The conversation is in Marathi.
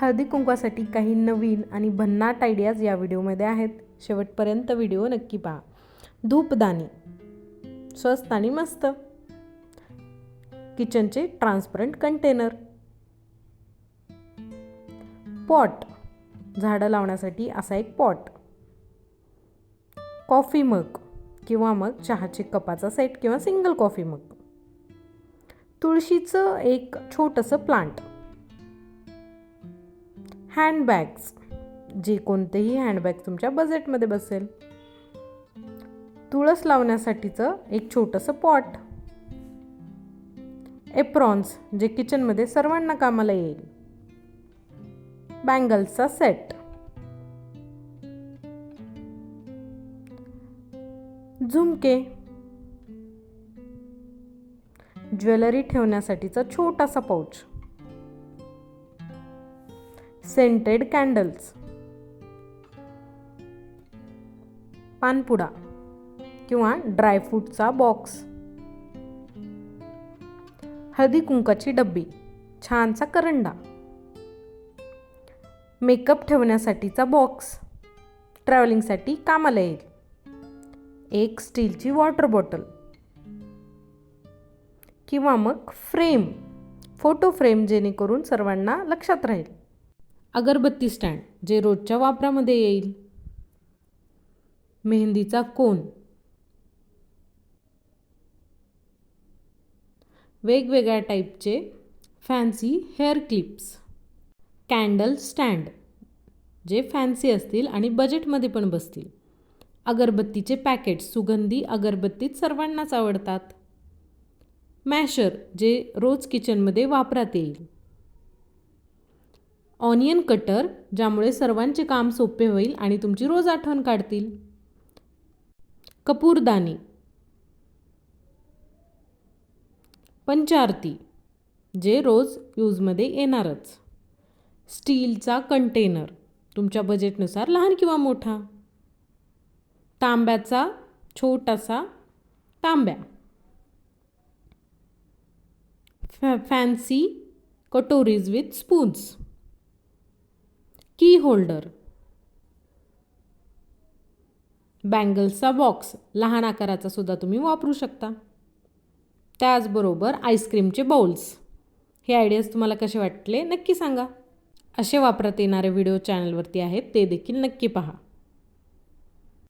हळदी कुंकवासाठी काही नवीन आणि भन्नाट आयडियाज या व्हिडिओमध्ये आहेत. शेवटपर्यंत व्हिडिओ नक्की पहा. धूपदाणी स्वस्त आणि मस्त. किचनचे ट्रान्सपरंट कंटेनर पॉट झाडं लावण्यासाठी असा एक पॉट कॉफी मग किंवा मग चहाचे कपाचा सेट किंवा सिंगल कॉफी मग तुळशीचं एक छोटंसं प्लांट हँडबॅग्स जे कोणतेही हँडबॅग तुमच्या बजेटमध्ये बसेल. तुळस लावण्यासाठीचं एक छोटंसं पॉट. एप्रॉन्स जे किचनमध्ये सर्वांना कामाला येईल. बँगल्सचा सेट. झुमके. ज्वेलरी ठेवण्यासाठीचा छोटासा पाऊच सेंटेड कॅन्डल्स पानपुडा किंवा ड्रायफ्रूटचा बॉक्स हळदी कुंकाची डब्बी छानसा करंडा. मेकअप ठेवण्यासाठीचा बॉक्स ट्रॅव्हलिंगसाठी कामाला येईल. एक स्टीलची वॉटर बॉटल किंवा मग फ्रेम फोटो फ्रेम जेणेकरून सर्वांना लक्षात राहील. अगरबत्ती स्टँड जे रोजच्या वापरामध्ये येईल. मेहंदीचा कोन. वेगवेगळ्या टाईपचे fancy hair clips. Candle stand जे फॅन्सी असतील आणि बजेटमध्ये पण बसतील. अगरबत्तीचे पॅकेट सुगंधी अगरबत्तीत सर्वांनाच आवडतात. मॅशर जे रोज किचनमध्ये वापरात येईल. ऑनियन कटर ज्यामुळे सर्वांचे काम सोपे होईल आणि तुमची रोज आठवण काढतील. कपूरदानी. पंचारती जे रोज यूजमध्ये येणारच. स्टीलचा कंटेनर तुमच्या बजेटनुसार लहान किंवा मोठा. तांब्याचा छोटासा तांब्या. फॅ फॅन्सी कटोरीज with spoons. Key holder? बँगल्सचा box. लहान आकाराचा सुद्धा तुम्ही वापरू शकता. त्याचबरोबर आईस्क्रीमचे बाउल्स हे आयडियाज तुम्हाला कसे वाटले नक्की सांगा. असे वापरत येणारे व्हिडिओ चॅनलवरती आहेत ते देखील नक्की पहा.